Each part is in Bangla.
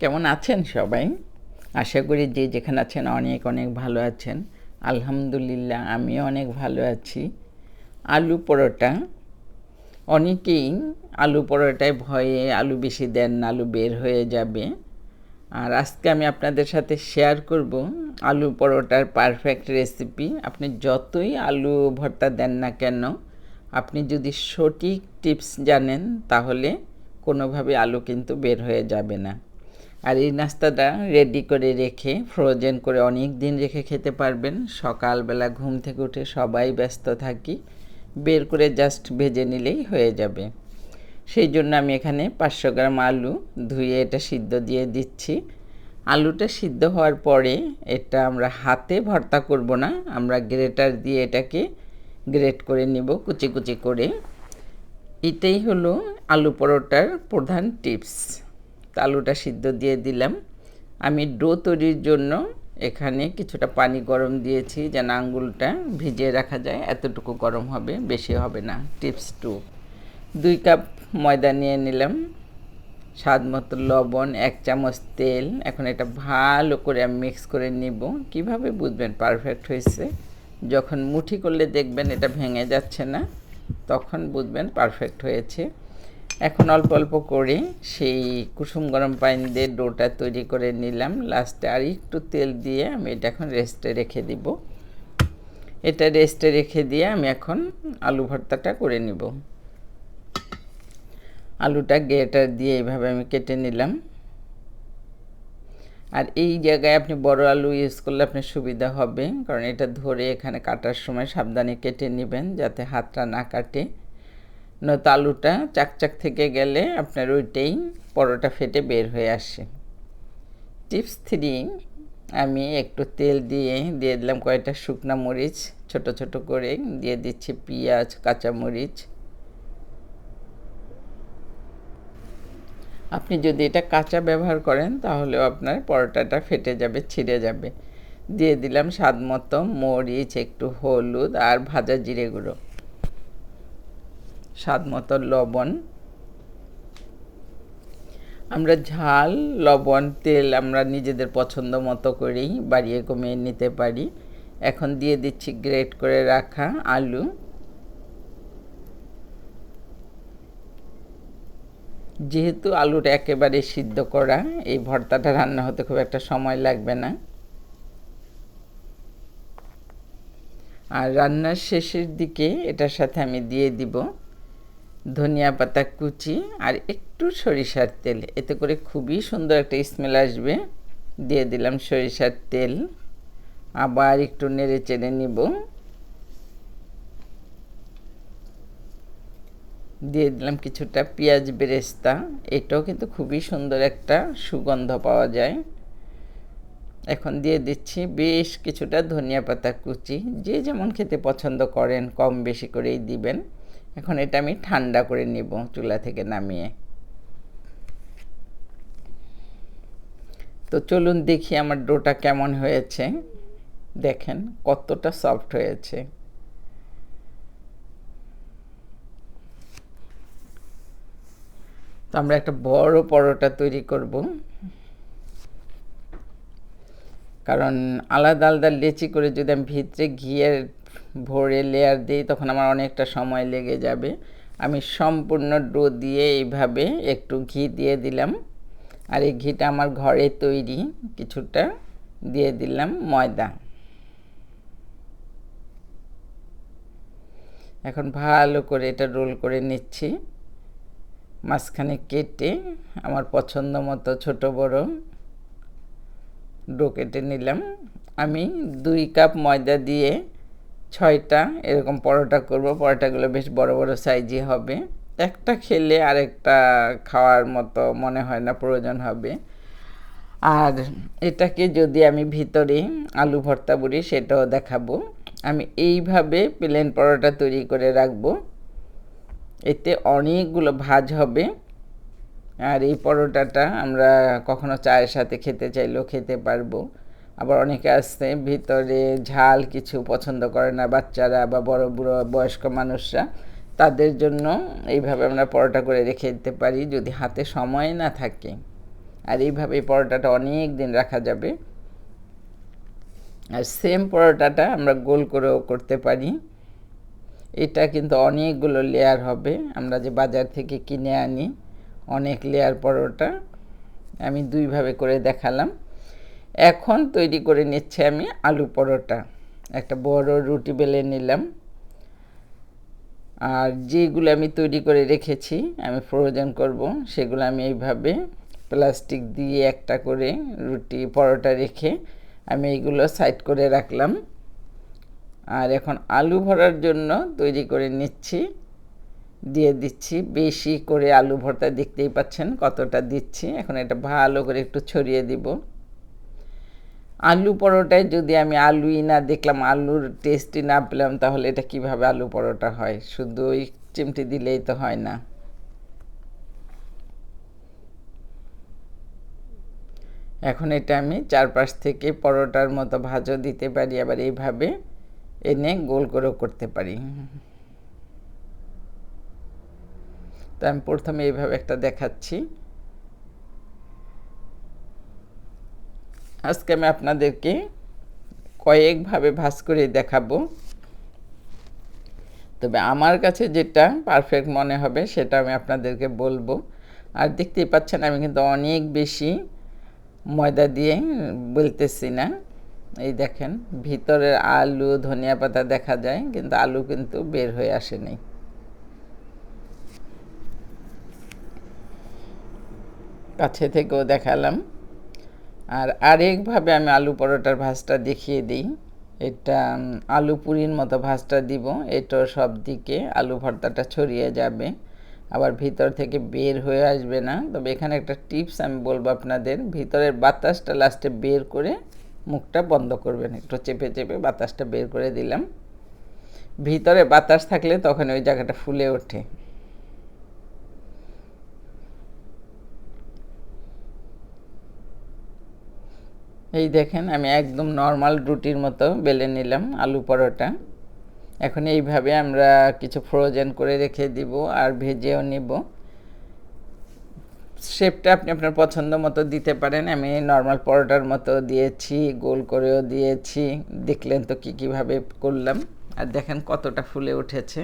কেমন আছেন সবাই? আশা করি যে যেখানে আছেন অনেক অনেক ভালো আছেন। আলহামদুলিল্লাহ, আমিও অনেক ভালো আছি। আলু পরোটা, অনেকেই আলু পরোটায় ভয়ে আলু বেশি দেন না, আলু বের হয়ে যাবে। আর আজকে আমি আপনাদের সাথে শেয়ার করব আলু পরোটার পারফেক্ট রেসিপি আপনি যতই আলু ভর্তা দেন না কেন, আপনি যদি সঠিক টিপস জানেন, তাহলে কোনোভাবে আলু কিন্তু বের হয়ে যাবে না। আর এই নাস্তাটা রেডি করে রেখে ফ্রোজেন করে অনেক দিন রেখে খেতে পারবেন। সকালবেলা ঘুম থেকে উঠে সবাই ব্যস্ত থাকি, বের করে জাস্ট ভেজে নিলেই হয়ে যাবে। সেই জন্য আমি এখানে পাঁচশো গ্রাম আলু ধুয়ে এটা সিদ্ধ দিয়ে দিচ্ছি। আলুটা সিদ্ধ হওয়ার পরে এটা আমরা হাতে ভর্তা করব না, আমরা গ্রেটার দিয়ে এটাকে গ্রেট করে নিব কুচি কুচি করে। এটাই হলো আলু পরোটার প্রধান টিপস আলুটা সিদ্ধ দিয়ে দিলাম। আমি ডো তৈরির জন্য এখানে কিছুটা পানি গরম দিয়েছি যেন আঙ্গুলটা ভিজিয়ে রাখা যায়। এতটুকু গরম হবে, বেশি হবে না। টিপস টু, দুই কাপ ময়দা নিয়ে নিলাম। স্বাদ মতো লবণ, এক চামচ তেল। এখন এটা ভালো করে আমি মিক্স করে নিব। কীভাবে বুঝবেন? পারফেক্ট হয়েছে। যখন মুঠি করলে দেখবেন এটা ভেঙে যাচ্ছে না। তখন বুঝবেন পারফেক্ট হয়েছে। এখন অল্প অল্প করে। সেই কুসুম গরম পানি দিয়ে ডোটা তৈরি করে নিলাম। লাস্টে আর একটু তেল দিয়ে আমি এটা এখন রেস্টে রেখে দিব। এটা রেস্টে রেখে দিয়ে আমি এখন আলু ভর্তাটা করে নিব। আলুটা গেটার দিয়ে এইভাবে আমি কেটে নিলাম। আর এই জায়গায় আপনি বড় আলু ইউজ করলে আপনার সুবিধা হবে। কারণ এটা ধরে এখানে কাটার সময় সাবধানে কেটে নেবেন যাতে হাতটা না কাটে। আলুটা চাকচাক থেকে গেলে আপনার ওইটাই পরোটা ফেটে বের হয়ে আসে। টিপস থ্রি, আমি একটু তেল দিয়ে দিয়ে দিলাম কয়েকটা শুকনো মরিচ, ছোট ছোট করে দিয়ে দিচ্ছি পেঁয়াজ, কাঁচামরিচ। আপনি যদি এটা কাঁচা ব্যবহার করেন, তাহলেও আপনার পরোটাটা ফেটে যাবে, ছিঁড়ে যাবে। দিয়ে দিলাম স্বাদ মতো মরিচ, একটু হলুদ আর ভাজা জিরে গুঁড়ো। স্বাদ মতো লবণ। আমরা ঝাল, লবণ, তেল আমরা নিজেদের পছন্দ মতো করেই বাড়িয়ে কমিয়ে নিতে পারি। এখন দিয়ে দিচ্ছি গ্রেট করে রাখা আলু। যেহেতু আলুটা একেবারে সিদ্ধ করা, এই ভর্তাটা রান্না হতে খুব একটা সময় লাগবে না। আর রান্নার শেষের দিকে এটার সাথে আমি দিয়ে দিব ধনিয়া পাতা কুচি আর একটু সরিষার তেল। এতে করে খুবই সুন্দর একটা স্মেল আসবে। দিয়ে দিলাম সরিষার তেল। আবার একটু নেড়ে চেড়ে নিব। দিয়ে দিলাম কিছুটা পেঁয়াজ বেরেস্তা। এটাও কিন্তু খুবই সুন্দর একটা সুগন্ধ পাওয়া যায়। এখন দিয়ে দিচ্ছি বেশ কিছুটা ধনিয়া পাতা কুচি। যে যেমন খেতে পছন্দ করেন, কম বেশি করেই দিবেন। এখন এটা আমি ঠান্ডা করে নিব চুলা থেকে নামিয়ে। তো চলুন দেখি আমার ডোটা কেমন হয়েছে। দেখেন কতটা সফট হয়েছে। তো আমরা একটা বড় পরোটা তৈরি করব। কারণ আলাদা আলাদা লেচি করে যদি আমি ভিতরে ঘিয়ের ভরে লেয়ার দিই, তখন আমার অনেকটা সময় লেগে যাবে। আমি সম্পূর্ণ ডো দিয়ে এইভাবে একটু ঘি দিয়ে দিলাম। আর এই ঘিটা আমার ঘরে তৈরি, কিছুটা দিয়ে দিলাম ময়দা। এখন ভালো করে এটা রোল করে নিচ্ছি। মাঝখানে কেটে আমার পছন্দ মতো ছোটো বড় ডো কেটে নিলাম। আমি দুই কাপ ময়দা দিয়ে ছয়টা, এরকম পরোটা করব। পরোটাগুলো বেশ বড় বড় সাইজই হবে। একটা খেলে আরেকটা খাওয়ার মতো মনে হয় না, প্রয়োজন হবে। আর এটাকে যদি আমি ভিতরে আলু ভর্তা বলি, সেটাও দেখাবো। আমি এইভাবে প্লেন পরোটা তৈরি করে রাখব। এতে অনেকগুলো ভাজ হবে। আর এই পরোটাটা আমরা কখনো চায়ের সাথে খেতে চাইলেও খেতে পারব। আবার অনেকে আসতে ভিতরে ঝাল কিছু পছন্দ করে না, বাচ্চারা বা বড় বুড়ো বয়স্ক মানুষরা, তাদের জন্য এইভাবে আমরা পরোটা করে রেখে দিতে পারি যদি হাতে সময় না থাকে। আর এইভাবে পরোটাটা অনেক দিন রাখা যাবে। আর সেম পরোটাটা আমরা গোল করেও করতে পারি। এটা কিন্তু অনেকগুলো লেয়ার হবে। আমরা যে বাজার থেকে কিনে আনি অনেক লেয়ার পরোটা, আমি দুইভাবে করে দেখালাম। এখন তৈরি করে নিচ্ছে আমি আলু পরোটা। একটা বড় রুটি বেলে নিলাম। আর যেগুলো আমি তৈরি করে রেখেছি, আমি ফ্রোজেন করব, সেগুলো আমি এইভাবে প্লাস্টিক দিয়ে একটা করে রুটি পরোটা রেখে আমি এইগুলো সাইড করে রাখলাম। আর এখন আলু ভরার জন্য তৈরি করে নিচ্ছি। দিয়ে দিচ্ছি বেশি করে আলু ভর্তা, দেখতেই পাচ্ছেন কতটা দিচ্ছি। এখন এটা ভালো করে একটু ছড়িয়ে দিব। আলু পরোটায় যদি আমি আলুই না দেখলাম, আলুর টেস্টই না পেলাম, তাহলে এটা কীভাবে আলু পরোটা হয়? শুধু ওই চিমটি দিলেই তো হয় না। এখন এটা আমি চারপাশ থেকে পরোটার মতো ভাজও দিতে পারি, আবার এইভাবে এনে গোল করেও করতে পারি। তো আমি প্রথমে এইভাবে একটা দেখাচ্ছি। আজকে আমি আপনাদেরকে কয়েকভাবে ভাজ করে দেখাবো। তবে আমার কাছে যেটা পারফেক্ট মনে হবে, সেটা আমি আপনাদেরকে বলব। আর দেখতেই পাচ্ছেন, আমি কিন্তু অনেক বেশি ময়দা দিয়ে বলতেছি না। এই দেখেন, ভিতরের আলু, ধনিয়া পাতা দেখা যায়, কিন্তু আলু কিন্তু বের হয়ে আসেনি কাছে থেকেও দেখালাম। আর আরেকভাবে আমি আলু পরোটার ভাজটা দেখিয়ে দিই। এটা আলু পুরির মতো ভাজটা দিব। এটা সব দিকে আলু ভর্তাটা ছড়িয়ে যাবে। আবার ভিতর থেকে বের হয়ে আসবে না। তবে এখানে একটা টিপস আমি বলব আপনাদের। ভিতরের বাতাসটা লাস্টে বের করে মুখটা বন্ধ করবেন। একটু চেপে চেপে বাতাসটা বের করে দিলাম। ভিতরে বাতাস থাকলে তখন ওই জায়গাটা ফুলে ওঠে। এই দেখেন, আমি একদম নর্মাল রুটির মতো বেলে নিলাম আলু পরোটা। এখন এইভাবে আমরা কিছু ফ্রোজেন করে রেখে দিব আর ভেজেও নিব। শেপটা আপনি আপনার পছন্দ মতো দিতে পারেন। আমি নর্মাল পরোটার মতো দিয়েছি, গোল করেও দিয়েছি। দেখলেন তো কী কীভাবে করলাম। আর দেখেন কতটা ফুলে উঠেছে।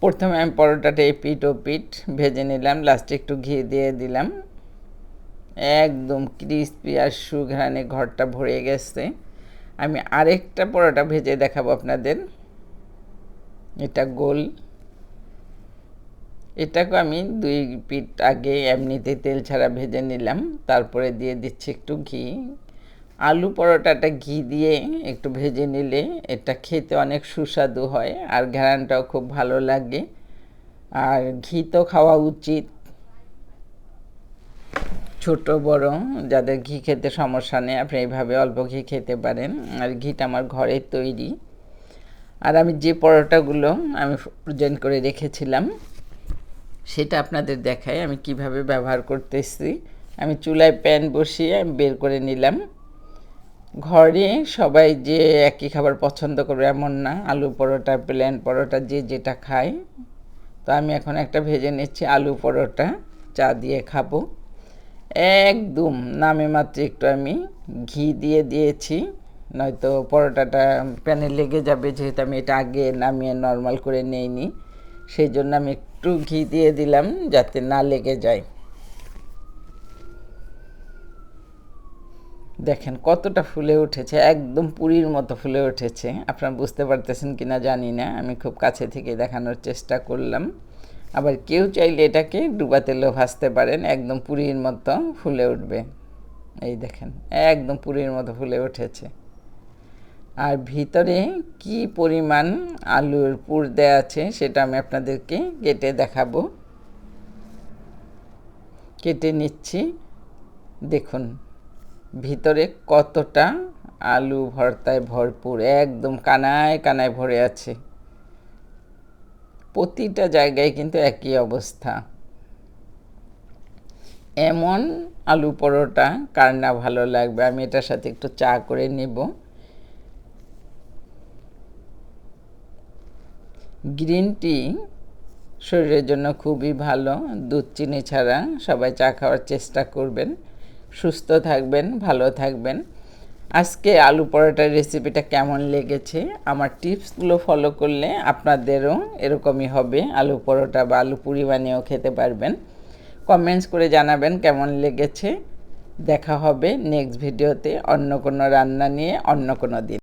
প্রথমে আমি পরোটাটা এই পিঠ ও পিঠ ভেজে নিলাম লাস্টে একটু ঘি দিয়ে দিলাম। একদম ক্রিস্পি আর সুঘ্রাণে ঘরটা ভরে গেছে। আমি আরেকটা পরোটা ভেজে দেখাবো আপনাদের। এটা গোল। এটাকে আমি দুই পিঠ আগে এমনিতে তেল ছাড়া ভেজে নিলাম। তারপরে দিয়ে দিচ্ছি একটু ঘি। আলু পরোটাটা ঘি দিয়ে একটু ভেজে নিলে এটা খেতে অনেক সুস্বাদু হয় আর ঘ্রানটাও খুব ভালো লাগে। আর ঘি তো খাওয়া উচিত। ছোট, বড়, যাদের ঘি খেতে সমস্যা নেই, আপনি এইভাবে অল্প ঘি খেতে পারেন। আর ঘিটা আমার ঘরে তৈরি। আর আমি যে পরোটাগুলো আমি প্রেজেন্ট করে রেখেছিলাম, সেটা আপনাদের দেখাই আমি কীভাবে ব্যবহার করতেছি। আমি চুলায় প্যান বসিয়ে আমি বের করে নিলাম। ঘরে সবাই যে একই খাবার পছন্দ করবে এমন না, আলু পরোটা, প্লেন পরোটা, যে যেটা খায়। তো আমি এখন একটা ভেজে নিচ্ছি আলু পরোটা, চা দিয়ে খাব। একদম নামে মাত্র একটু আমি ঘি দিয়ে দিয়েছি, নয়তো পরোটাটা প্যানে লেগে যাবে যেহেতু আমি এটা আগে নামিয়ে নর্মাল করে নেইনি সেই জন্য আমি একটু ঘি দিয়ে দিলাম যাতে না লেগে যায়। দেখেন কতটা ফুলে উঠেছে, একদম পুরীর মতো ফুলে উঠেছে, আপনারা বুঝতে পারতেছেন কিনা জানি না, আমি খুব কাছে থেকে দেখানোর চেষ্টা করলাম। আবার কেউ চাইলে এটাকে ডুবা তেলেও ভাজতে পারেন, একদম পুরীর মতো ফুলে উঠবে। এই দেখেন, একদম পুরীর মতো ফুলে উঠেছে। আর ভিতরে কি পরিমাণ আলুর পুর দেওয়া আছে সেটা আমি আপনাদেরকে কেটে দেখাবো। কেটে নিচ্ছি। দেখুন, ভিতরে কতটা আলু ভর্তায় ভরপুর, একদম কানায় কানায় ভরে আছে। প্রতিটা জায়গায় কিন্তু একই অবস্থা। এমন আলু পরোটা, কার না ভালো লাগবে, আমি এটার সাথে একটু চা করে নেব। গ্রিন টি শরীরের জন্য খুবই ভালো, দুধ, চিনি ছাড়া সবাই চা খাওয়ার চেষ্টা করবেন। সুস্থ থাকবেন, ভালো থাকবেন। আজকে আলু পরোটার রেসিপিটা কেমন লেগেছে? আমার টিপসগুলো ফলো করলে আপনাদেরও এরকমই হবে। আলু পরোটা বা আলু পুরি বানিয়েও খেতে পারবেন। কমেন্টস করে জানাবেন কেমন লেগেছে। দেখা হবে নেক্সট ভিডিওতে অন্য কোনো রান্না নিয়ে, অন্য কোনো দিন।